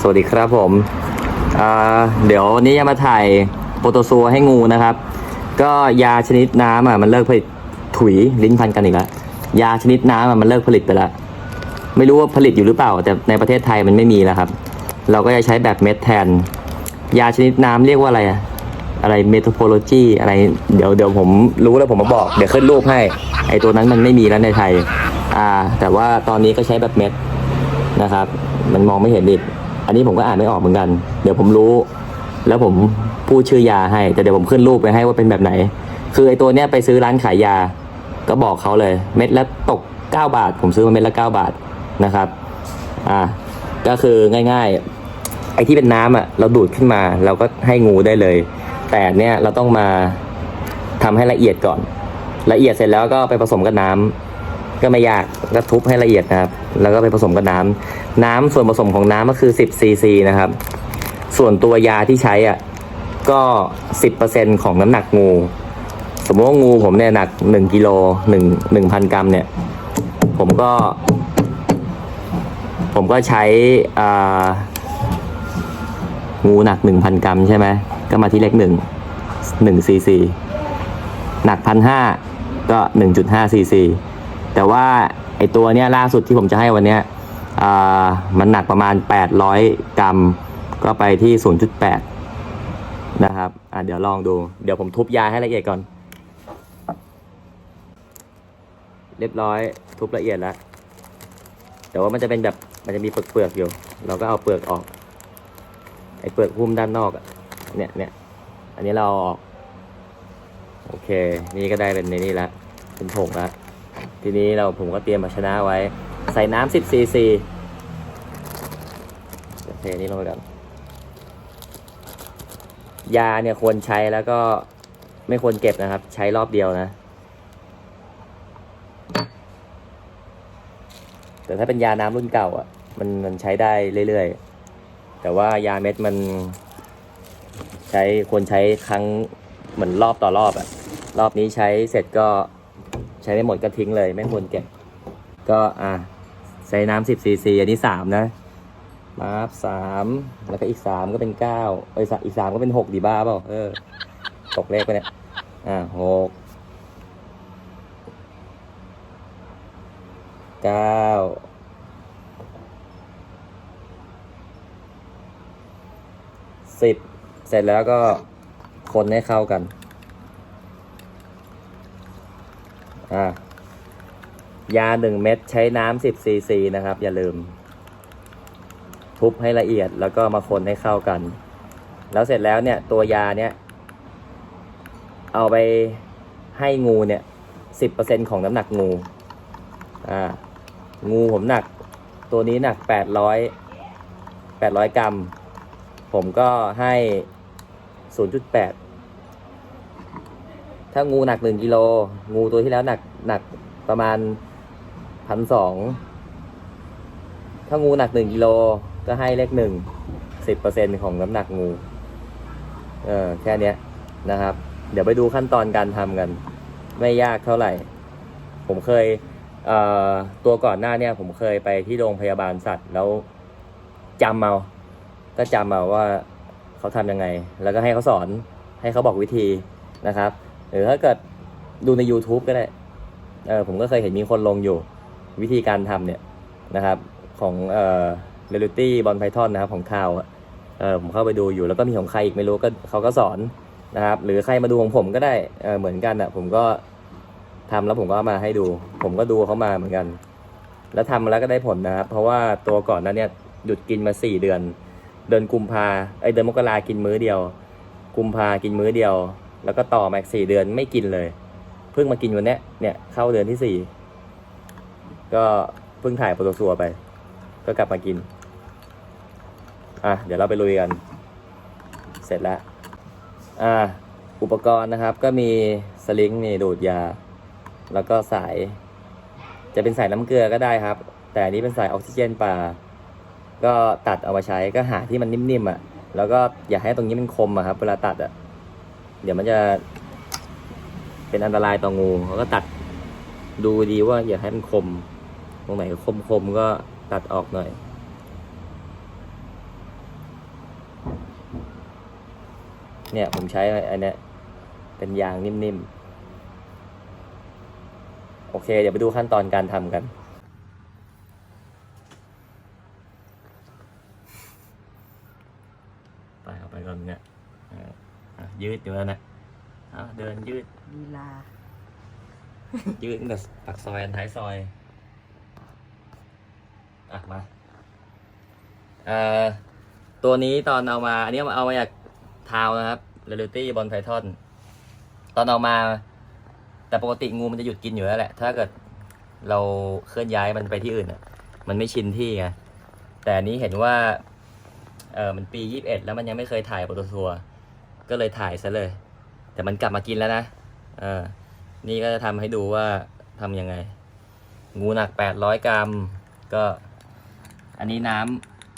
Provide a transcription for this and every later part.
สวัสดีครับผม เดี๋ยววันนี้จะมาถ่ายโปรโตซัวให้งูนะครับ ก็ยาชนิดน้ำอะมันเลิกผลิตถุยลิ้นพันกันอีกแล้วยาชนิดน้ำอะมันเลิกผลิตไปแล้วไม่รู้ว่าผลิตอยู่หรือเปล่า แต่ในประเทศไทยมันไม่มีแล้วครับ เราก็จะใช้แบบเม็ดแทน ยาชนิดน้ำเรียกว่าอะไรอะอะไรเมโทโพโลจีอะไร เดี๋ยวเดี๋ยวผมรู้แล้วผมมาบอก เดี๋ยวขึ้นรูปให้ ไอตัวนั้นมันไม่มีแล้วในไทย อ่า แต่ว่าตอนนี้ก็ใช้แบบเม็ดนะครับ มันมองไม่เห็นดิ อันนี้ผมก็อ่านไม่ออกเหมือนกัน เดี๋ยวผมรู้ แล้วผมพูดชื่อยาให้ แต่เดี๋ยวผมขึ้นรูปไปให้ว่าเป็นแบบไหน คือไอตัวเนี้ยไปซื้อร้านขายยา ก็บอกเขาเลย เม็ดละตก 9 บาท ผมซื้อมาเม็ดละ 9 บาทนะครับ อ่า ก็คือง่ายๆ ไอ้ที่เป็นน้ำอะ เราดูดขึ้นมา เราก็ให้งูได้เลย แต่เนี่ยเราต้องมาทำให้ละเอียดก่อน ละเอียดเสร็จแล้วก็ไปผสมกับน้ำ ก็ไม่ยากก็ทุบให้ละเอียดนะครับ แล้วก็ไปผสมกับน้ำน้ำส่วนผสมของน้ำก็คือ 10ซีซีนะครับ ส่วนตัวยาที่ใช้อะก็ 10%ของน้ำหนักงู สมมติว่างูผมเนี่ยหนัก1กิโล1 1,000 กรัมเนี่ย ผมก็ ผมก็ใช้อ่างูหนัก 1,000 กรัมใช่ไหมก็มาที่เลขหนึ่งหนึ่งซีซีหนักพันห้าก็หนึ่งจุดห้าซีซี แต่ว่าไอตัวเนี้ยล่าสุดที่ผมจะให้วันเนี้ยมันหนักประมาณ 800 กรัม ก็ไปที่ 0.8 นะครับอะเดี๋ยวลองดู เดี๋ยวผมทุบยาให้ละเอียดก่อน เรียบร้อยทุบละเอียดแล้ว แต่ว่ามันจะเป็นแบบมันจะมีเปลือกเปลือกๆอยู่ เราก็เอาเปลือกออก ไอ้เปลือกหุ้มด้านนอกอะเนี่ยเนี่ยอันนี้เราเอาออก โอเค นี่ก็ได้เป็นในนี่ละเป็นผงละ ทีนี้เราผมก็เตรียมภาชนะไว้ ใส่น้ำ10ซีซีเคนี่ลงไปก่อนยาเนี่ยควรใช้แล้วก็ไม่ควรเก็บนะครับ ใช้รอบเดียวนะ แต่ถ้าเป็นยาน้ำรุ่นเก่าอะ มันมันใช้ได้เรื่อยๆ แต่ว่ายาเม็ดมัน ใช้ควรใช้ครั้งเหมือนรอบต่อรอบอะรอบนี้ใช้เสร็จก็ ใช้ไม่หมดก็ทิ้งเลย ไม่ควรเก็บ ก็อะใช้น้ำสิบซีซีอันนี้สามนะมาบสามแล้วก็อีกสามก็เป็นเก้าเอ้ยอีกสามก็เป็นหกดีบ้าเปล่าเออ ตกเลขไปเนี่ยอะหกเก้าสิบเสร็จแล้วก็คนให้เข้ากัน อ่ายาหนึ่งเม็ดใช้น้ำสิบซีซีนะครับ อย่าลืม ทุบให้ละเอียดแล้วก็มาคนให้เข้ากัน แล้วเสร็จแล้วเนี่ย ตัวยาเนี่ย เอาไปให้งูเนี่ยสิบเปอร์เซ็นของน้ำหนักงู อ่า งูผมหนัก ตัวนี้หนักแปดร้อยแปดร้อยกรัม ผมก็ให้0.8 ถ้างูหนัก1กิโลงูตัวที่แล้วหนักหนักประมาณพันสองถ้างูหนัก1กิโลก็ให้เลขหนึ่งสิบเปอร์เซ็นของน้ำหนักงู เออแค่เนี้ยนะครับ เดี๋ยวไปดูขั้นตอนการทำกัน ไม่ยากเท่าไหร่ ผมเคยเอ่อตัวก่อนหน้าเนี่ย ผมเคยไปที่โรงพยาบาลสัตว์แล้วจำเอาก็จำเอาว่าเขาทำยังไง แล้วก็ให้เขาสอนให้เขาบอกวิธีนะครับ หรือถ้าเกิดดูใน YouTube ก็ได้เออผมก็เคยเห็นมีคนลงอยู่ วิธีการทำเนี่ยนะครับของเอ่อเรลิตี้บอลไพทอนนะครับของคาวเออผมเข้าไปดูอยู่แล้วก็มีของใครอีกไม่รู้ก็เขาก็สอนนะครับหรือใครมาดูของผมก็ได้เออเหมือนกันอะผมก็ทำแล้วผมก็มาให้ดู ผมก็ดูเขามาเหมือนกัน แล้วทำมาแล้วก็ได้ผลนะครับ เพราะว่าตัวก่อนนั้นเนี่ยหยุดกินมาสี่เดือน เดือนกุมภาไอเดือนมกรากินมื้อเดียว กุมภากินมื้อเดียว แล้วก็ต่อมาอีกสี่เดือนไม่กินเลย เพิ่งมากินวันนี้เนี่ยเข้าเดือนที่สี่ก็เพิ่งถ่ายโปรโตซัวไป ก็กลับมากิน อะเดี๋ยวเราไปลุยกัน เสร็จแล้ว อ่า อุปกรณ์นะครับก็มีสลิงนี่ดูดยา แล้วก็สาย จะเป็นสายน้ำเกลือก็ได้ครับ แต่อันนี้เป็นสายออกซิเจนป่าก็ตัดเอามาใช้ก็หาที่มันนิ่มๆอะ แล้วก็อย่าให้ตรงนี้มันคมอะครับ เวลาตัดอะ เดี๋ยวมันจะเป็นอันตรายต่องูเขาก็ตัดดูดีว่าอย่าให้มันคม ตรงไหนคมคมก็ตัดออกหน่อย เนี่ยผมใช้อันนี้เป็นยางนิ่มๆ โอเค เดี๋ยวไปดูขั้นตอนการทำกัน ไปเอาไปก่อนเนี่ย ยืดอยู่แล้วนะอะเดินยืดลีลา ยืดตั้งแต่ปากซอยอันท้ายซอย อะมาเอ่อตัวนี้ตอนเอามา อันนี้เอามาจากทาวนะครับ r e a l i t y บอลไพทอนตอนเอามา แต่ปกติงูมันจะหยุดกินอยู่แล้วแหละ ถ้าเกิดเราเคลื่อนย้ายมันไปที่อื่นอะ มันไม่ชินที่ไงแต่อันนี้เห็นว่า เออมันปียี่สิบเอ็ดแล้วมันยังไม่เคยถ่ายโปรโตทัวร์ ก็เลยถ่ายซะเลย แต่มันกลับมากินแล้วนะเออนี่ก็จะทำให้ดูว่าทำยังไง งูหนัก 800 กรัม ก็ อันนี้น้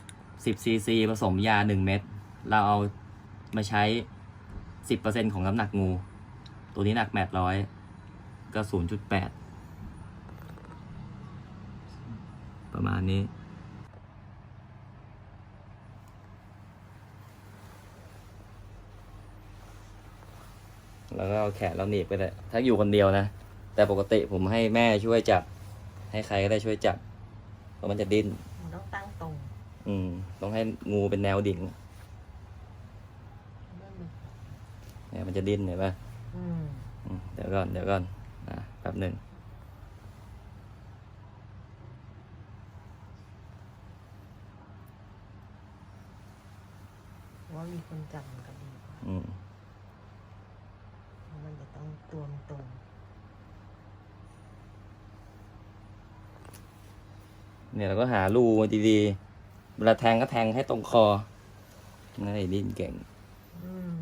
ำ10ซีซีผสมยา 1 เม็ดเราเอามาใช้ 10%ของน้ำหนักงู ตัวนี้หนัก 800 ก็ 0.8 ประมาณนี้ แล้วก็เอาแขนเราหนีบไปเลยถ้าอยู่คนเดียวนะ แต่ปกติผมให้แม่ช่วยจับ ให้ใครก็ได้ช่วยจับ เพราะมันจะดิ้น มันต้องตั้งตรงอืม ต้องให้งูเป็นแนวดิ่งเนี่ยมันจะดิ้นเห็นปะอืมอืมเดี๋ยวก่อน เดี๋ยวก่อนอะแป๊บหนึ่ง ว่ามีคนจับมันก็ดีกว่า อืม เพราะมันจะ ต้องตัวมันตรงเนี่ยเราก็หารูดีๆ เวลาแทงก็แทงให้ตรงคอนี่ดิ้นเก่ง อืม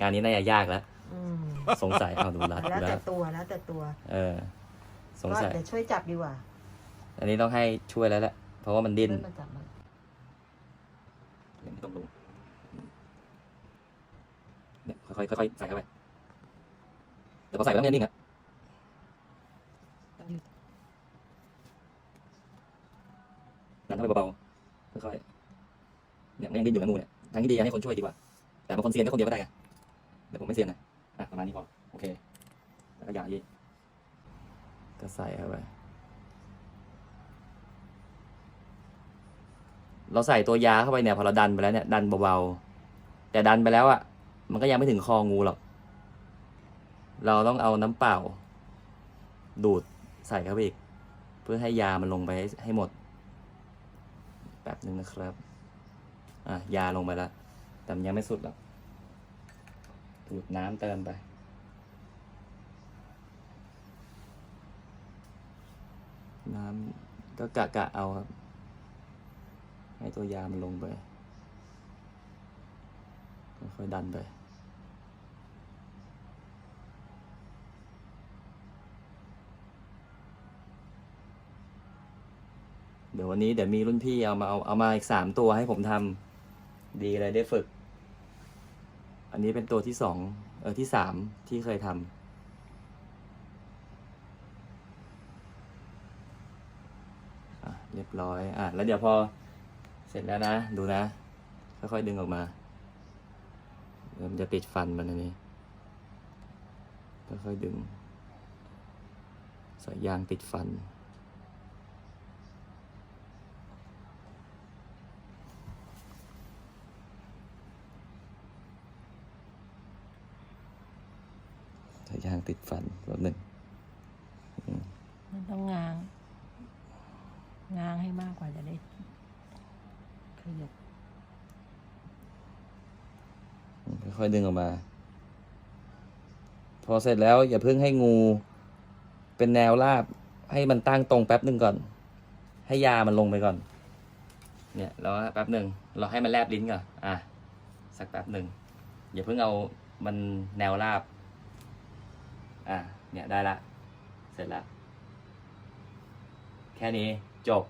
งานนี้น่าจะยากแล้ว อืมสงสัยเอาดูรัดแล้วดูแต่รัดตัวแล้วแต่ตัวเออ สงก็สัย เดี๋ยวช่วยจับดีกว่าอันนี้ต้องให้ช่วยแล้วแหละเพราะว่ามันดิ้นช่วยมาจับมัน ยังไม่ต้องลงเนี่ย ค่อยๆค่อยๆใส่เข้าไปแต่พอใส่ไปแล้วมันจะนิ่งอะต้องหยุดดันเข้าไปเบาๆค่อยๆเนี่ยมันยังดิ้นอยู่นะงูเนี่ยทางที่ดีอะให้คนช่วยดีกว่า แต่บางคนเซียนก็คนเดียวก็ได้ไงแต่ผมไม่เซียนนะอะประมาณนี้พอโอเค แล้วก็ยายีก็ใส่เข้าไปเราใส่ตัวยาเข้าไปเนี่ยพอเราดันไปแล้วเนี่ยดันเบาๆแต่ดันไปแล้วอะ่ะ มันก็ยังไม่ถึงคองูหรอก เราต้องเอาน้ำเปล่า ดูดใส่เข้าไปอีก เพื่อให้ยามันลงไปให้ให้หมด แป๊บนึงนะครับ อะ ยาลงไปแล้ว แต่มันยังไม่สุดหรอก ดูดน้ำเติมไปน้ำก็กะกะเอาครับ ให้ตัวยามันลงไปค่อยๆดันไป ดี๋ยววันนี้เดี๋ยวมีรุ่นพี่เอามาเอาเอามาอีกสามตัวให้ผมทำดีเลยได้ฝึก อันนี้เป็นตัวที่สองเออที่สามที่เคยทำอะเรียบร้อยอะแล้วเดี๋ยวพอเสร็จแล้วนะ ดูนะ ค่อยๆดึงออกมาเดี๋ยวมันจะติดฟันมันอันนี้ค่อยๆดึงสายยางติดฟัน สายยางติดฟันแบบหนึ่งมันต้องง้าง ง้างให้มากกว่าจะได้ขยับค่อยๆดึงออกมา พอเสร็จแล้วอย่าเพิ่งให้งู เป็นแนวราบ ให้มันตั้งตรงแป๊บหนึ่งก่อน ให้ยามันลงไปก่อน เนี่ยแล้วแป๊บหนึ่งเราให้มันแลบลิ้นก่อนอะสักแป๊บหนึ่งอย่าเพิ่งเอามันแนวราบ อะเนี่ยได้ละ เสร็จล้วแค่นี้จบ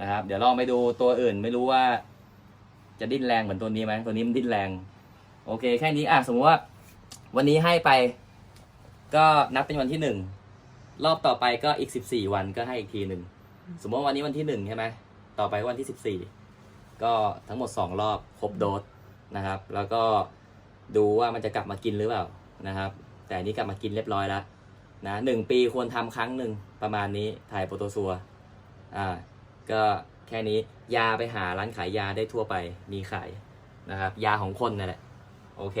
นะครับ เดี๋ยวลองไปดูตัวอื่นไม่รู้ว่า จะดิ้นแรงเหมือนตัวนี้ไหมตัวนี้มันดิ้นแรง โอเค แค่นี้อะสมมติว่า วันนี้ให้ไป ก็นับเป็นวันที่หนึ่งรอบต่อไปก็อีกสิบสี่วันก็ให้อีกทีหนึ่งสมมติว่าวันนี้วันที่หนึ่งใช่ไหมต่อไปวันที่สิบสี่ก็ทั้งหมดสองรอบครบโดสนะครับ แล้วก็ดูว่ามันจะกลับมากินหรือเปล่านะครับ แต่อันนี้กลับมากินเรียบร้อยแล้วนะหนึ่งปีควรทำครั้งหนึ่งประมาณนี้ถ่ายโปรโตซัวอ่าก็แค่นี้ยาไปหาร้านขายยาได้ทั่วไปมีขายนะครับ ยาของคนนั่นแหละ โอเค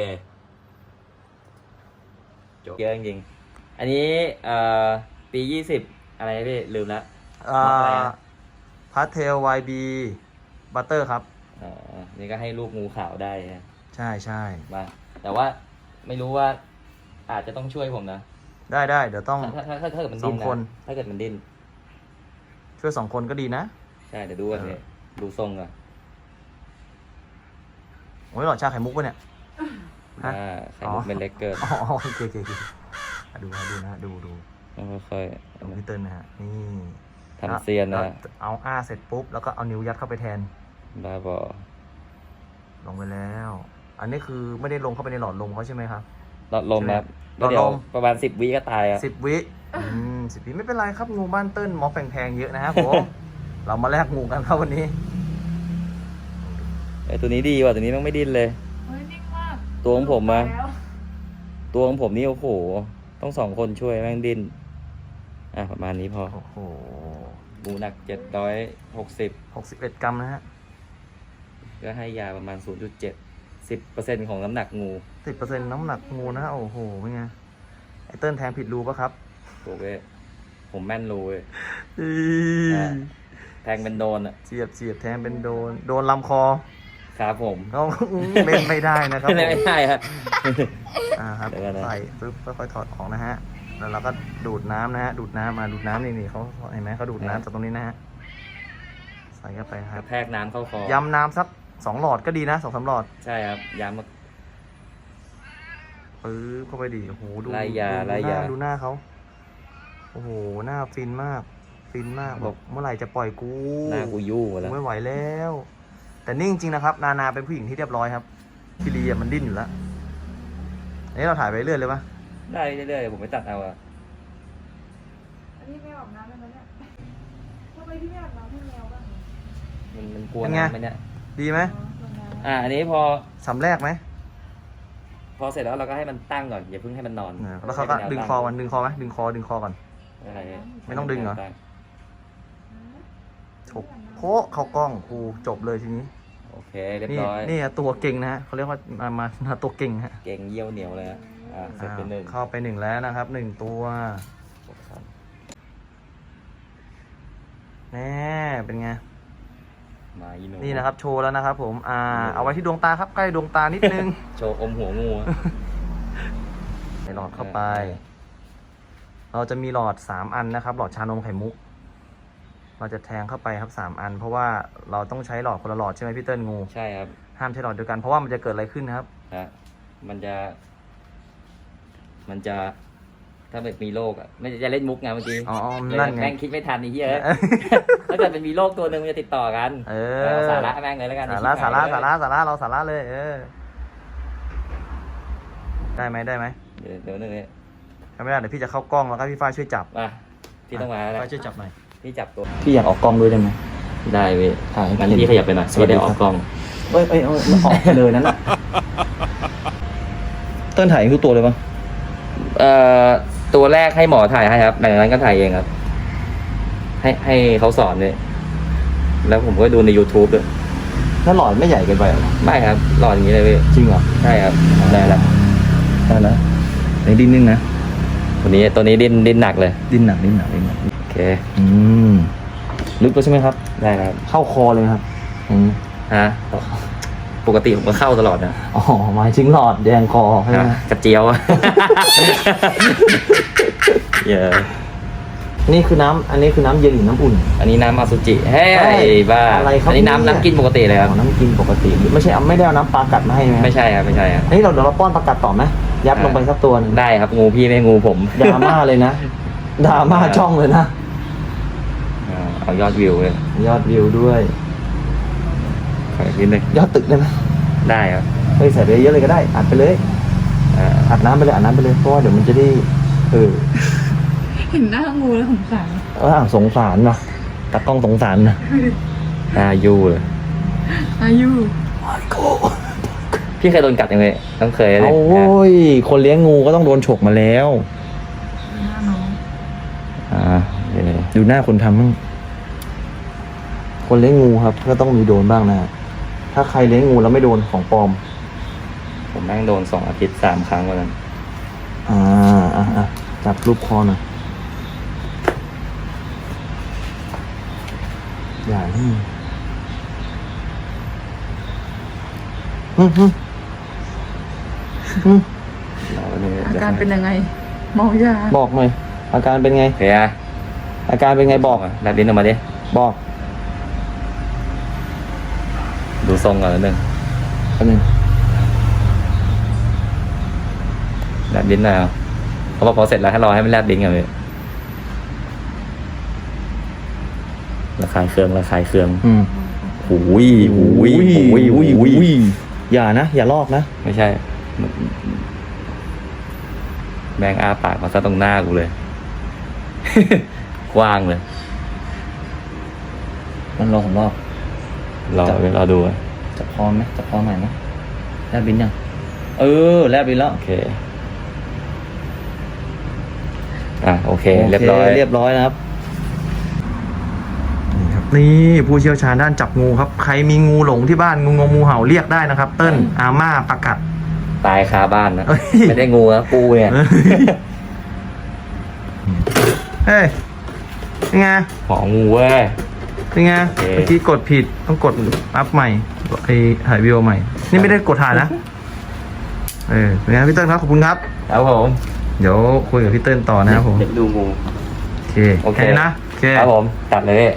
จบเยอะจริงๆอันนี้เอ่อปียี่สิบอะไรนะพี่ ลืมละอ่าม็อกอะไรนะพาสเทล YB บัตเตอร์ครับอ๋อนี่ก็ให้ลูกงูขาวได้นะใช่ใช่มาแต่ว่าไม่รู้ว่า อาจจะต้องช่วยผมนะได้ได้เดี๋ยวต้อง ถ้าถ้าถ้าถ้าเกิดมันดิ้นสองคนนะถ้าเกิดมันดิ้นช่วยสองคนก็ดีนะ ใช่เดี๋ยวดูกันเออ เนี่ยดูทรงก่อนโอ้ยหลอดชาไข่มุกปะเนี่ย ฮะอ่าไข่อ๋อมุกเป็นเล็กเกินอ๋อโอเคโอเคโอเคอะดูนะดูนะดูดูต้องค่อยดูพี่เติ้ลนะฮะนี่ๆทำเซียนนะแล้วเอาอ้าเสร็จปุ๊บแล้วก็เอานิ้วยัดเข้าไปแทน บ้าบอลงไปแล้ว อันนี้คือไม่ได้ลงเข้าไปในหลอดลมเขาใช่ไหมครับ หลอดลมนะครับหลอดลม แล้วเดี๋ยวประมาณสิบวิก็ตายอะสิบวิอืมสิบวิไม่เป็นไรครับงูบ้านเติ้ลหมอแพงๆเยอะนะครับผม เรามาแลกงูกันครับวันนี้ ไอตัวนี้ดีว่ะตัวนี้มันไม่ดิ้นเลย เฮ้ยนิ่งมากตัวของผมอะแล้วตัวของผมนี่โอ้โห ต้องสองคนช่วยแม่งดิ้น อะประมาณนี้พอโอ้โหหมูหนักเจ็ดร้อยหกสิบหกสิบเอ็ดกรัมนะฮะ ก็ให้ยาประมาณ 0.7 10%ของน้ำหนักงูสิบเปอร์เซ็นต์น้ำหนักงูนะโอ้โหเป็นไงไอเติ้ลแทงผิดรูปะครับตัวเว้ยผมแม่นรู้เว้ยอีอะแทงเป็นโดนอะเสียบเสียบแทงเป็นโดน โดนลำคอครับผมเขาเล่นไม่ได้นะครับผมไม่ได้ครับอ่าครับเดี๋ยวก่อนนะใส่ปึ๊บค่อยๆถอดออกนะฮะ แล้วเราก็ดูดน้ำนะฮะดูดน้ำมาดูดน้ำนี่นี่เขาเห็นไหมเขาดูดน้ำจากตรงนี้นะฮะใส่เข้าไปคกรัระบแทกน้ำเข้าคอยำน้ำสัก สองหลอดก็ดีนะสองสามหลอดใช่ครับย้ำมาปึ๊บเข้าไปดีโอ้โหดูไล่ยาดูไล่หน้ยา ดูหน้าเขาโอ้โหหน้าฟินมาก ฟินมากบบออกกเมื่อไหร่จะปล่อยกูหน้ากูยู่หมดแล้ว ไม่ไหวแล้ว แต่นิ่งจริงนะครับ นานาเป็นผู้หญิงที่เรียบร้อยครับคิรีอะมันดิ้นอยู่แล้วอันนี้เราถ่ายไปเรื่อยเลยปะได้เรื่อยๆผมไปตัดเอาอะอันนี้ไม่อาบน้ำได้ไหมเนี่ยทำไมพี่ไม่อาบน้ำให้แมวบ้างมันมันกลัวน้ำไหมเนี่ย ดีไหมอ๋อส่วนน้ำอ่าอันนี้พอสำแรกไหมพอเสร็จแล้วเราก็ให้มันตั้งก่อนอย่าเพิ่งให้มันนอนเออแล้วเขาก็ให้นดึงแนวคอตั้มันดึงคอไหมดึงคอดึงคอก่อน อะไรเนี่ยไม่ต้องดึงเหรอตั้ฉกโพะเข้ากล้องครูจบเลยทีนี้ โอเคเรียบนี่ร้อยนี่ตัวเก่งนะฮะเขาเรียกว่ามามามาตัวเก่งฮะเก่งเยี่ยวเหนียวเลยอะอ่าเสร็จไปหนึ่งอ่าเข้าไปหนึ่งแล้วนะครับหนึ่งตัวแน่เป็นไง มาอีหนูนี่นะครับ โชว์แล้วนะครับ ผมอ่าเอาไว้ที่ดวงตาครับใกล้ดวงตานิดนึง โชว์อมหัวงูอะใส่หลอดเข้าไป เราจะมีหลอดสามอันนะครับ หลอดชานมไข่มุก เราจะแทงเข้าไปครับสามอัน เพราะว่าเราต้องใช้หลอดคนละหลอดใช่ไหมพี่เติ้ลงูใช่ครับห้ามใช้หลอดเดียวกันเพราะว่ามันจะเกิดอะไรขึ้นนะครับฮะมันจะ มันจะ ถ้าแบบมีโรคอะไม่จะเล่นมุกไงเมื่อกี้อ๋อเลยนั่นไง แม่งคิดไม่ทันไอ้เหี้ยถ้าเกิดมันมีโรคตัวหนึ่งมันจะติดต่อกันเอเอออสาระแม่งเลยแล้วกันสาระไอ้สาระชิบหยสาระสาระเราสาระเลย เออ ได้ไหมได้ไหมเดี๋ยวเดี๋ยวนึงเนี่ยถ้าไม่ได้เดี๋ยวพี่จะเข้ากล้องแล้วก็พี่ฟ้ายช่วยจับมาพี่ต้องมาแล้วฟ้ายนะช่วยจับหน่อยพี่จับตัวพี่อยากออกกล้องด้วยได้ไหมได้เว้ยถ่ายให้งั้นเห็นพี่ขยับไปหน่อยสวัสพี่ดีได้ครับออกกล้องเอ้ยเอ้ยเอ้ยมันออกไปเลยนั่นแหละเต้นถ่ายทุกตัวเลยปะเอ่อ ตัวแรกให้หมอถ่ายให้ครับหลังจากนั้นก็ถ่ายเองครับ ให้ให้เขาสอนเลยแล้วผมก็ดูใน YouTube ด้วยแล้วหลอดไม่ใหญ่เกินไปเหรอไม่ครับหลอดอย่างนี้เลยพี่จริงเหรอใช่ครับได้แล้วได้แล้วในดิ้นนึงนะตัวนี้ตัวนี้ดิ้นดิ้นหนักเลย ดิ้นหนักดิ้นหนักดิ้นหนักโอเคอืมลึกแล้วใช่ไหมครับ ได้ครับ เข้าคอเลยไหมครับอืมฮะ ปกติผมก็เข้าตลอดนะอ๋อหมายถึงหลอดแดงคอใช่ไหมฮะกระเจียวอะเยอะนี่คือน้ำอันนี้คือน้ำเย็นหรือน้ำอุ่น อันนี้น้ำอสุจิเฮ้เฮ้ยยบ้าอะไรครับอันนี้น้ำเนี่ย น้ำกินปกติเลยครับอ๋อน้ำกินปกติ ไม่ใช่เอาไม่ได้เอาน้ำปลากัดมาให้ไหมไม่ใช่ครับไม่ใช่ครับ อันนี้เราเดี๋ยวเราป้อนปลากัดต่อไหมยัดลงไปสักตัวหนึงได้ครับงูพี่ไม่งูผมดราม่าเลยนะดราม่าช่องเลยนะ อ่าเอายอดวิวเลย ยอดวิวด้วย ขออีกนิดนึงยอดตึกได้ไหมได้ครับเฮ้ยใส่ไปเยอะเลยก็ได้อัดไปเลยอ่าอัดน้ำไปเลยอัดน้ำไปเลยเพราะว่าเดี๋ยวมันจะได้เออเห็นหน้างูแล้วสงสารเออสงสารนะตากล้องสงสารนะอายุเลยอายุไมโครพี่เคยโดนกัดยังไงต้องเคยเลยโอ้ยคนเลี้ยงงูก็ต้องโดนฉกมาแล้วหน้าน้องอ่าโอเคดูหน้าคนทำมั่งคนเลี้ยงงูครับ ก็ต้องมีโดนบ้างนะ ถ้าใครเลี้ยงงูแล้วไม่โดนของปลอม ผมแม่งโดนสองอาทิตย์สามครั้งวันนั้น อ่าอะอะจับรูปคอหน่อยอย่านี่อืมอืมอืมเราเนี่ยอาการเป็นยังไง เมายาบอกหน่อยอาการเป็นไงโอเคอะอาการเป็นไงบอกมาแลบลิ้นออกมาดิ บอก ดู ทรงก่อนนิดนึงแป๊บนึงแลบลิ้นหน่อยเอาเพราะว่าพอเสร็จแล้วให้รอให้มันแลบลิ้นก่อนเลยระคายเคืองระคายเคืองอืมหูยหูยหูยหูยหูยอย่านะ อย่าลอกนะ ไม่ใช่ แมงอาปากมาซะตรงหน้ากูเลย กว้างเลย มันรอผมรอบรอรอดูอะ จับคอไหมจับคอใหม่ไหมแลบบินยังเออแลบบินแล้วโอเคอะโอเค เรียบร้อยเรียบร้อยนะครับนี่ครับนี่ผู้เชี่ยวชาญด้านจับงูครับ ใครมีงูหลงที่บ้านงูงงูเห่าเรียกได้นะครับ เติ้ลอาม่าประกัดตายคาบ้านนะเอ้ยไม่ได้งูนะปูเนี่ยเฮ้ยเป็นไงหองูเว้ยเป็นไงโอเคเมื่อกี้กดผิดต้องกดอัพใหม่ ไอถ่ายวิดีโอใหม่ นี่ไม่ได้กดถ่ายนะ เออเป็นไงพี่เติ้ลครับ ขอบคุณครับ ครับผม เดี๋ยวคุยกับพี่เติ้ลต่อนะครับผม เด็กดูงูโอเคโอเค แค่นี้นะ โอเค ครับผมตัดเลยพี่